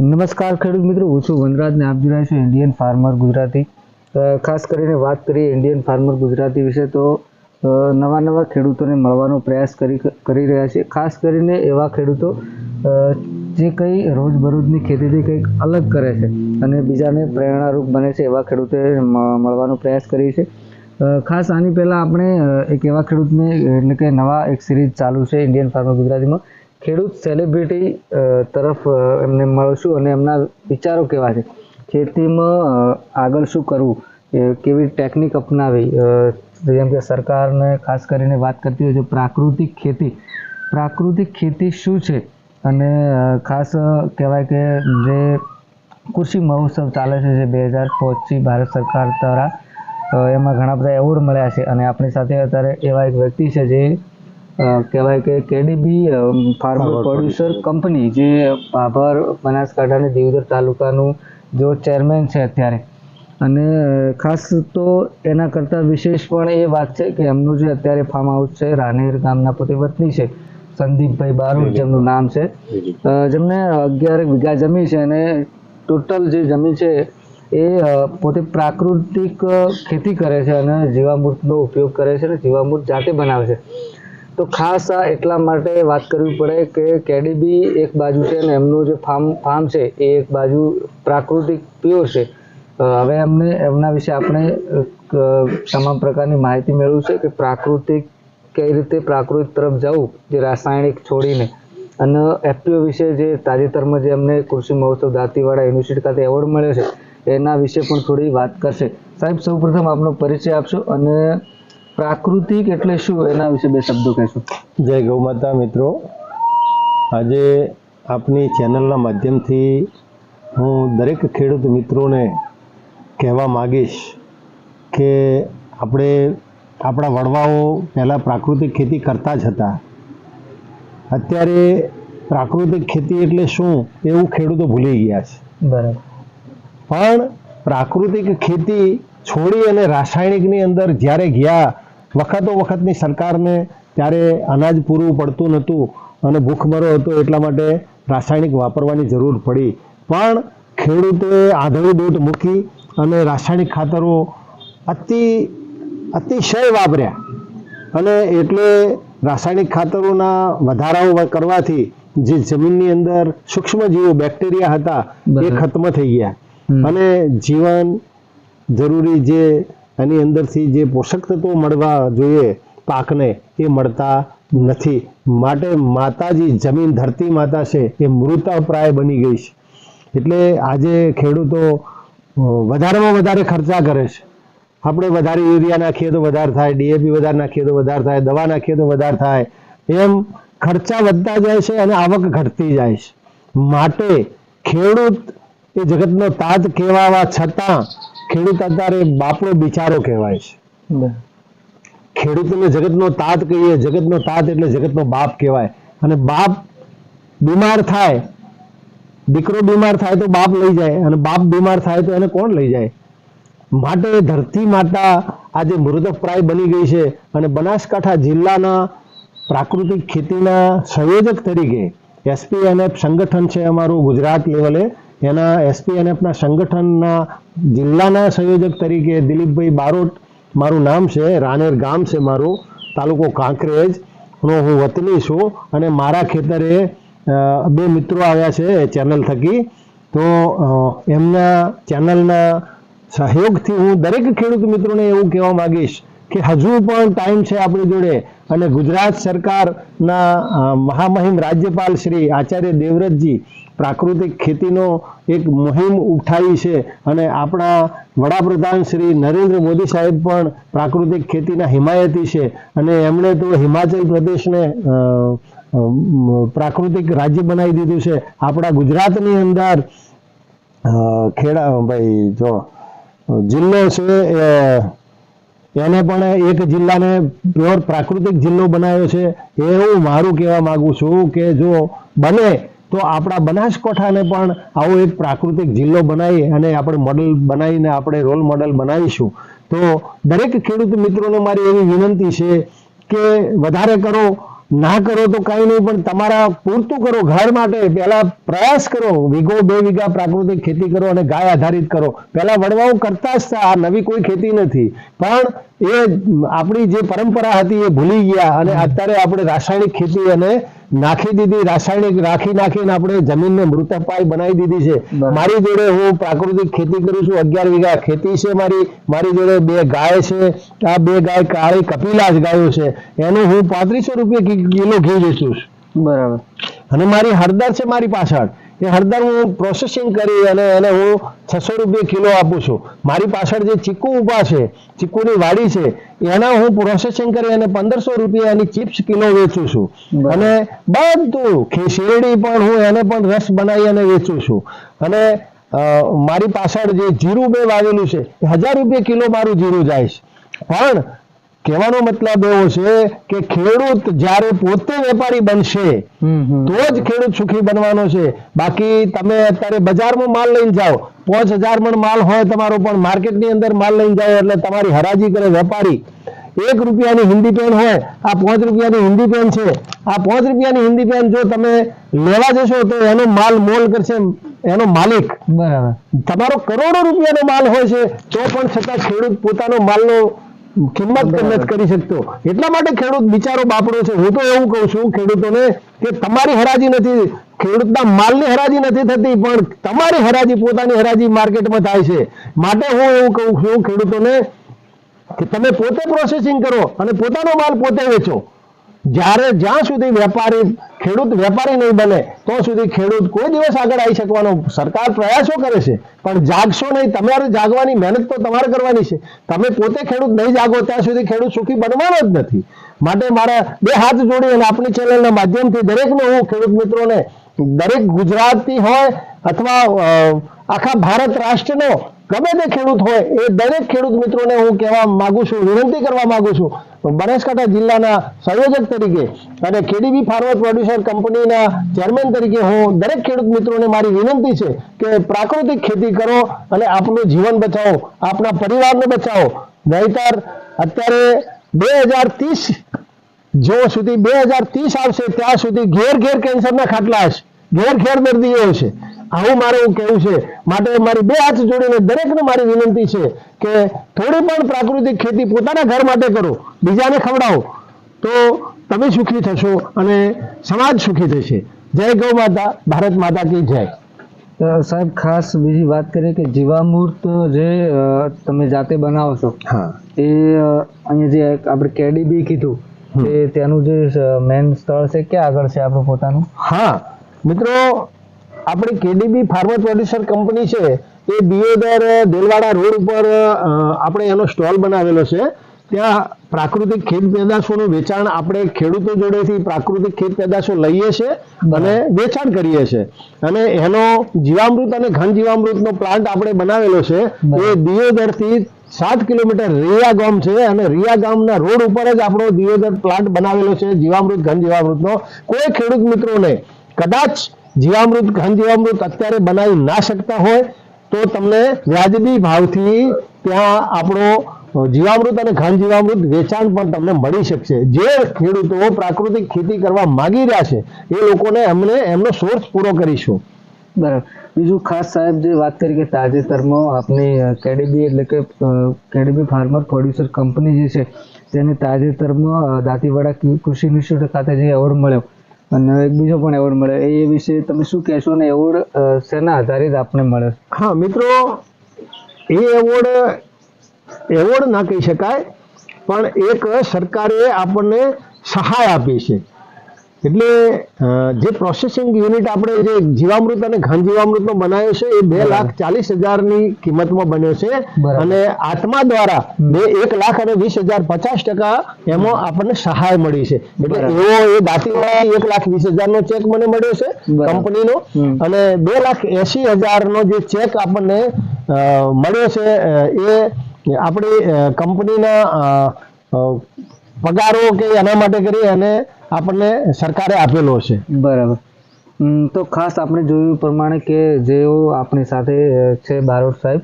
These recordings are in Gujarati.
નમસ્કાર ખેડૂત મિત્રો, હું છું વનરાજ ને આપ જોડાય છું ઇન્ડિયન ફાર્મર ગુજરાતી. ખાસ કરીને વાત કરીએ ઇન્ડિયન ફાર્મર ગુજરાતી વિશે તો નવા નવા ખેડૂતોને મળવાનો પ્રયાસ કરી કરી રહ્યા છે. ખાસ કરીને એવા ખેડૂતો જે કંઈ રોજબરોજની ખેતીથી કંઈક અલગ કરે છે અને બીજાને પ્રેરણારૂપ બને છે, એવા ખેડૂતોએ મળવાનો પ્રયાસ કરી છે. ખાસ આની પહેલાં આપણે એક એવા ખેડૂતને એટલે કે નવા એક સિરીઝ ચાલુ છે ઇન્ડિયન ફાર્મર ગુજરાતીમાં. ખેડૂત સેલિબ્રિટી તરફ એમને મળશું અને એમના વિચારો કેવા છે? ખેતીમાં આગળ શું કરવું? કેવી ટેકનિક અપનાવી? જેમ કે સરકારને ખાસ કરીને વાત કરતી હોય છે પ્રાકૃતિક ખેતી. પ્રાકૃતિક ખેતી શું છે? અને ખાસ કહેવાય કે જે કૃષિ મહોત્સવ ચાલે છે જે બે હજાર પચીસ ભારત સરકાર દ્વારા એમાં ઘણા બધા એવોર્ડ મળ્યા છે. અને આપણી સાથે અત્યારે એવા એક વ્યક્તિ છે જે કહેવાય કે કેડીબી ફાર્મર પ્રોડ્યુસર કંપની જે આભાર બનાસકાંઠા અને તાલુકાનું જો ચેરમેન છે અત્યારે. અને ખાસ તો એના કરતાં વિશેષ પણ એ વાત છે કે એમનું જે અત્યારે ફાર્મ હાઉસ છે રાનેર ગામના પોતે વતની છે સંદીપભાઈ બારોટ જેમનું નામ છે. જેમને અગિયાર વીઘા જમીન છે અને ટોટલ જે જમીન છે એ પોતે પ્રાકૃતિક ખેતી કરે છે અને જીવામૃતનો ઉપયોગ કરે છે અને જીવામૃત જાતે બનાવે છે. તો ખાસ આ એટલા માટે વાત કરવી પડે કે કેડીબી એક બાજુ છે અને એમનું જે ફાર્મ ફાર્મ છે એ એક બાજુ પ્રાકૃતિક પ્યોર છે. હવે એમને, એમના વિશે આપણે તમામ પ્રકારની માહિતી મેળવું છે કે પ્રાકૃતિક કઈ રીતે પ્રાકૃતિક તરફ જવું, જે રાસાયણિક છોડીને. અને એફપીઓ વિશે જે તાજેતરમાં જે અમને કૃષિ મહોત્સવ દાંતીવાડા યુનિવર્સિટી ખાતે એવોર્ડ મળ્યો છે, એના વિશે પણ થોડી વાત કરશે. સાહેબ, સૌપ્રથમ આપનો પરિચય આપશો અને પ્રાકૃતિક એટલે શું? એના વિશે બે શબ્દો કહેશો. જય ગૌ માતા મિત્રો. આજે આપની ચેનલના માધ્યમથી હું દરેક ખેડૂત મિત્રોને કહેવા માગીશ કે આપણે આપણા વડવાઓ પહેલાં પ્રાકૃતિક ખેતી કરતા જ હતા. અત્યારે પ્રાકૃતિક ખેતી એટલે શું એવું ખેડૂતો ભૂલી ગયા છે. બરાબર. પણ પ્રાકૃતિક ખેતી છોડી અને રાસાયણિકની અંદર જ્યારે ગયા વખતો વખતની સરકારને ત્યારે અનાજ પૂરું પડતું નહોતું અને ભૂખમરો હતો એટલા માટે રાસાયણિક વાપરવાની જરૂર પડી. પણ ખેડૂતોએ આંધળી દોટ મૂકી અને રાસાયણિક ખાતરો અતિ અતિશય વાપર્યા. અને એટલે રાસાયણિક ખાતરોના વધારાઓ કરવાથી જે જમીનની અંદર સૂક્ષ્મજીવો બેક્ટેરિયા હતા એ. ખત્મ થઈ ગયા. અને જીવન જરૂરી જે એની અંદરથી જે પોષક તત્વો મળવા જોઈએ પાકને, એ મળતા નથી. માટે માતાજી જમીન ધરતી માતા છે, એ મૃતપ્રાય બની ગઈ છે. એટલે આજે ખેડૂતો વધારેમાં વધારે ખર્ચા કરે છે. આપણે વધારે યુરિયા નાખીએ તો વધારે થાય ડીએપી વધારે નાખીએ તો વધારે થાય, દવા નાખીએ તો વધારે થાય. એમ ખર્ચા વધતા જાય છે અને આવક ઘટતી જાય છે. માટે ખેડૂત એ જગતનો તાત કહેવાવા છતાં ખેડૂત અત્યારે બાપનો બિચારો કહેવાય છે. ખેડૂતને જગતનો તાત કહીએ જગતનો તાત એટલે જગતનો બાપ કહેવાય. અને બાપ બીમાર થાય દીકરો બીમાર થાય તો બાપ લઈ જાય અને બાપ બીમાર થાય તો એને કોણ લઈ જાય? માટે ધરતી માતા આજે મૃતપ્રાય બની ગઈ છે અને બનાસકાંઠા જિલ્લાના પ્રાકૃતિક ખેતીના સંયોજક તરીકે એસપીએનએફ સંગઠન છે અમારું ગુજરાત લેવલે એના એસપીએનએફના સંગઠનના જિલ્લાના સંયોજક તરીકે દિલીપભાઈ બારોટ મારું નામ છે, રાનેર ગામ છે મારું, તાલુકો કાંકરેજ. નો હું વતની છું અને મારા ખેતરે બે મિત્રો આવ્યા છે ચેનલ થકી. તો એમના ચેનલના સહયોગથી હું દરેક ખેડૂત મિત્રોને એવું કહેવા માંગીશ કે હજુ પણ ટાઈમ છે આપણી જોડે. અને ગુજરાત સરકારના મહામહિમ રાજ્યપાલ શ્રી આચાર્ય દેવવ્રતજી પ્રાકૃતિક ખેતીનો એક મુહિમ ઉઠાવી છે. અને આપણા વડાપ્રધાન શ્રી નરેન્દ્ર મોદી સાહેબ પણ પ્રાકૃતિક ખેતીના હિમાયતી છે. અને એમણે તો હિમાચલ પ્રદેશને પ્રાકૃતિક રાજ્ય બનાવી દીધું છે. આપણા ગુજરાતની અંદર ખેડા, ભાઈ, જો, જિલ્લો છે એને પણ એક જિલ્લાને પ્યોર પ્રાકૃતિક જિલ્લો બનાવ્યો છે. એ હું મારું કહેવા માગું છું કે જો બને તો આપણા બનાસકાંઠાને પણ આવો એક પ્રાકૃતિક જિલ્લો બનાવી અને આપણે મોડલ બનાવીને આપણે રોલ મોડલ બનાવીશું. તો દરેક ખેડૂત મિત્રોને મારી એવી વિનંતી છે કે વધારે કરો ના કરો તો કાંઈ નહીં, પણ તમારા પૂરતું કરો ઘર માટે. પહેલા પ્રયાસ કરો. વીઘો, બે વીઘા પ્રાકૃતિક ખેતી કરો અને ગાય આધારિત કરો. પહેલા વડવાઓ કરતા જ આ નવી કોઈ ખેતી નથી. પણ એ આપણી જે પરંપરા હતી એ ભૂલી ગયા અને અત્યારે આપણે રાસાયણિક ખેતી અને નાખી દીધી રાસાયણિક રાખી નાખીને આપણે જમીનને મૃતપાય બનાવી દીધી છે. મારી જોડે હું પ્રાકૃતિક ખેતી કરું છું અગિયાર વીઘા ખેતી છે મારી. મારી જોડે બે ગાય છે. આ બે ગાય કાળી કપિલાજ ગાયો છે. એનું હું પાંત્રીસો રૂપિયા કિલો ઘી વેચું છું. બરાબર. અને મારી હળદર છે મારી પાછળ. એ હળદર હું પ્રોસેસિંગ કરી અને એને હું છસો રૂપિયા કિલો આપું છું. મારી પાછળ જે ચીકુ ઊભા છે ચીકુની વાડી છે એના હું પ્રોસેસિંગ કરી અને પંદરસો રૂપિયાની ચિપ્સ કિલો વેચું છું. અને બધું ખે- શેરડી પણ હું એને પણ રસ બનાવી અને વેચું છું. અને મારી પાછળ જે જીરું બે વાવેલું છે એ હજાર રૂપિયા કિલો મારું જીરું જાય છે. પણ કહેવાનો મતલબ એવો છે કે ખેડૂત જ્યારે પોતે વેપારી બનશે તો જ ખેડૂત સુખી બનવાનો છે. બાકી તમે અત્યારે બજારમાં માલ લઈને જાઓ. પાંચ હજાર મણ માલ હોય તમારો પણ માર્કેટની અંદર માલ લઈને જાઓ એટલે તમારી હરાજી કરે વેપારી. એક રૂપિયાની હિન્દી પેન હોય આ પાંચ રૂપિયાની હિન્દી પેન છે. આ પાંચ રૂપિયાની હિન્દી પેન જો તમે લેવા જશો તો એનો માલ મોલ કરશે એનો માલિક. બરાબર. તમારો કરોડો રૂપિયાનો માલ હોય છે તો પણ છતાં ખેડૂત પોતાનો માલનો કિંમત. નથી કરી શકતો. એટલા માટે ખેડૂત બિચારો બાપડો છે. હું તો એવું કહું છું ખેડૂતોને કે તમારી હરાજી નથી. ખેડૂતના માલની હરાજી નથી થતી, પણ તમારી હરાજી પોતાની હરાજી માર્કેટમાં થાય છે. માટે હું એવું કહું છું ખેડૂતોને કે તમે પોતે પ્રોસેસિંગ કરો અને પોતાનો માલ પોતે વેચો. જ્યારે જ્યાં સુધી વેપારી, ખેડૂત વેપારી નહીં બને, તો સુધી ખેડૂત કોઈ દિવસ આગળ આવી શકવાનો સરકાર પ્રયાસો કરે છે. પણ જાગશો નહીં. તમારે જાગવાની મહેનત તો તમારે કરવાની છે. તમે પોતે ખેડૂત નહીં જાગો, ત્યાં સુધી ખેડૂત સુખી બનવાનો જ નથી. માટે મારા બે હાથ જોડી અને આપણી ચેનલના માધ્યમથી દરેકને હું ખેડૂત મિત્રોને, દરેક ગુજરાતી હોય અથવા આખા ભારત રાષ્ટ્રનો ગમે તે ખેડૂત હોય, એ દરેક ખેડૂત મિત્રોને હું કહેવા માંગુ છું, વિનંતી કરવા માંગુ છું બનાસકાંઠા જિલ્લાના સંયોજક તરીકે અને કેડીબી ફાર્મર પ્રોડ્યુસર કંપનીના ચેરમેન તરીકે હું દરેક ખેડૂત મિત્રોને મારી વિનંતી છે કે પ્રાકૃતિક ખેતી કરો અને આપનું જીવન બચાવો આપના પરિવારને બચાવો. નહીતર અત્યારે બે હજાર ત્રીસ જો સુધી, બે હજાર ત્રીસ આવશે, ત્યાં સુધી ઘેર ઘેર કેન્સરના ખાટલા હશે. ઘેર ઘેર દર્દીઓ હશે. આવું મારું કહેવું છે. માટે મારી બે હાથ જોડીને દરેકને મારી વિનંતી છે કે થોડી પણ પ્રાકૃતિક ખેતી પોતાના ઘર માટે કરો. બીજાને ખવડાવો. તો તમે સુખી થશો અને સમાજ સુખી થશે. જય ગૌ માતા ભારત માતા કી જય. સાહેબ ખાસ બીજી વાત કરીએ કે જીવામૃત જે તમે જાતે બનાવો છો હા. એ અહીંયા જે આપણે કેડીબી કીધું એ ત્યાંનું જે મેન સ્થળ છે ક્યાં આગળ છે આપણું પોતાનું? હા. મિત્રો આપણી કેડીબી ફાર્મર પ્રોડ્યુસર કંપની છે એ દિયોદર દેલવાડા રોડ ઉપર આપણે એનો સ્ટોલ બનાવેલો છે. ત્યાં પ્રાકૃતિક ખેત પેદાશોનું વેચાણ આપણે ખેડૂતો જોડેથી પ્રાકૃતિક ખેત પેદાશો લઈએ છીએ અને વેચાણ કરીએ છીએ અને એનો જીવામૃત અને ઘન જીવામૃતનો પ્લાન્ટ આપણે બનાવેલો છે. એ દિયોદરથી સાત કિલોમીટર રિયા ગામ છે અને રિયા ગામના રોડ ઉપર જ આપણો દિયોદર પ્લાન્ટ બનાવેલો છે જીવામૃત ઘન જીવામૃતનો. કોઈ ખેડૂત મિત્રોને કદાચ જીવામૃત ઘન જીવામૃત અત્યારે બનાવી ના શકતા હોય, તો તમને વ્યાજબી ભાવથી ત્યાં આપણો જીવામૃત અને ઘન જીવામૃત વેચાણ પણ તમને મળી શકશે. જે ખેડૂતો પ્રાકૃતિક ખેતી કરવા માંગી રહ્યા છે, એ લોકોને અમને એમનો સોર્સ પૂરો કરીશું. બરાબર. બીજું ખાસ સાહેબ, જે વાત કરી કે તાજેતરમાં આપની કેડીબી એટલે કે કેડીબી ફાર્મર પ્રોડ્યુસર કંપની જે છે, તેને તાજેતરમાં દાંતીવાડા કૃષિ ઇન્સ્ટિટ્યૂટ ખાતે જે એવોર્ડ મળ્યો. અને એક બીજો પણ એવોર્ડ મળે એ વિશે તમે શું કહેશો ને એવોર્ડ શેના આધારિત આપને મળે? હા, મિત્રો, એ એવોર્ડ એવોર્ડ ના કહી શકાય, પણ એક સરકારે આપણને સહાય આપી છે. એટલે જે પ્રોસેસિંગ યુનિટ આપણે જે જીવામૃત અને ઘન જીવામૃતનો બનાવ્યો છે એ બે લાખ ચાલીસ હજારની કિંમતમાં બન્યો છે. અને આત્મા દ્વારા બે એક લાખ અને વીસ હજાર પચાસ ટકા એમાં આપણને સહાય મળી છે. એટલે એવો એ દાતીવાળા એક લાખ વીસ હજારનો ચેક મને મળ્યો છે કંપનીનો. અને બે લાખ એસી હજારનો જે ચેક આપણને મળ્યો છે એ આપણી કંપનીના પગારો કે એના માટે કરી અને આપણને સરકારે આપેલો છે. બરાબર. તો ખાસ આપણે જોયું પ્રમાણે કે જેઓ આપણી સાથે છે બારોટ સાહેબ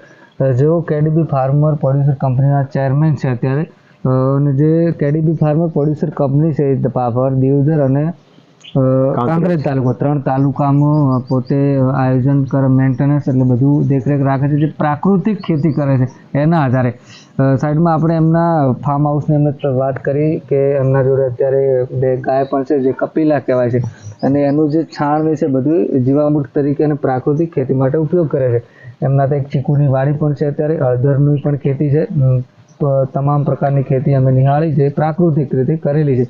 જેઓ કેડીબી ફાર્મર પ્રોડ્યુસર કંપનીના ચેરમેન છે અત્યારે અને જે કેડીબી ફાર્મર પ્રોડ્યુસર કંપની છે પાપર દિવધર અને કાંકરેજ તાલુકો ત્રણ તાલુકામાં પોતે આયોજન કર મેન્ટેનન્સ એટલે બધું દેખરેખ રાખે છે જે પ્રાકૃતિક ખેતી કરે છે એના આધારે. સાઈડમાં આપણે એમના ફાર્મ હાઉસની અમે વાત કરી કે એમના જોડે અત્યારે બે ગાય પણ છે જે કપિલા કહેવાય છે. અને એનું જે છાણ છે બધું જીવામૃત તરીકે અને પ્રાકૃતિક ખેતી માટે ઉપયોગ કરે છે. એમના તો એક ચીકુની વાડી પણ છે અત્યારે હળદરની પણ ખેતી છે. તમામ પ્રકારની ખેતી અમે નિહાળી છે પ્રાકૃતિક રીતે કરેલી છે.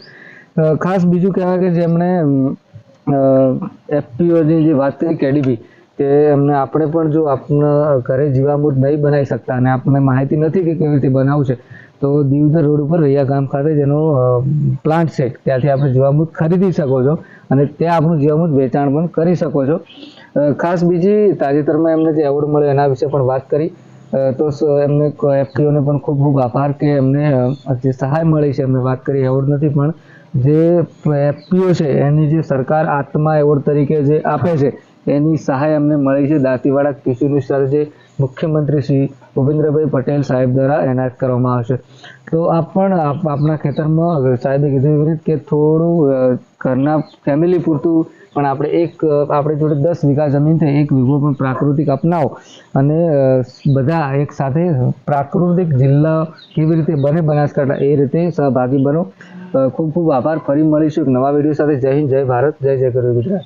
ખાસ બીજું કહેવાય કે જેમણે એફપીઓની જે વાત કરી કેડીબી કે એમને આપણે પણ જો આપણા ઘરે જીવામૃત નહીં બનાવી શકતા અને આપણને માહિતી નથી કે કેવી રીતે બનાવવું છે, તો દીવધર રોડ ઉપર રૈયા ગામ ખાતે જેનો પ્લાન્ટ છે. ત્યાંથી આપણે જીવામૃત ખરીદી શકો છો અને ત્યાં આપણું જીવામૃત વેચાણ પણ કરી શકો છો. ખાસ બીજી તાજેતરમાં એમને જે એવોર્ડ મળ્યો એના વિશે પણ વાત કરી. તો એમને એફપીઓને પણ ખૂબ ખૂબ આભાર કે એમને જે સહાય મળી છે એમને વાત કરી. એવોર્ડ નથી પણ જે એફપીઓ છે, એની જે સરકાર આત્મા એવોર્ડ તરીકે જે આપે છે, એની સહાય અમને મળી છે. દાંતીવાડા કૃષિ વિસ્તાર જે મુખ્યમંત્રી શ્રી ભૂપેન્દ્રભાઈ પટેલ સાહેબ દ્વારા એનાયત કરવામાં આવશે. તો આ પણ આપ- આપણા ખેતરમાં સાહેબે કીધું એવી કે થોડું ઘરના ફેમિલી પૂરતું, પણ આપણે એક, આપણે જોડે દસ વીઘા જમીન છે, એક વીઘો પણ પ્રાકૃતિક અપનાવો. અને બધા એક સાથે પ્રાકૃતિક જિલ્લા કેવી રીતે બને, બનાસકાંઠા, એ રીતે સહભાગી બનો. ખૂબ ખૂબ આભાર. ફરી મળીશું એક નવા વીડિયો સાથે. જય હિન્દ, જય ભારત, જય જય ગરવી ગુજરાત.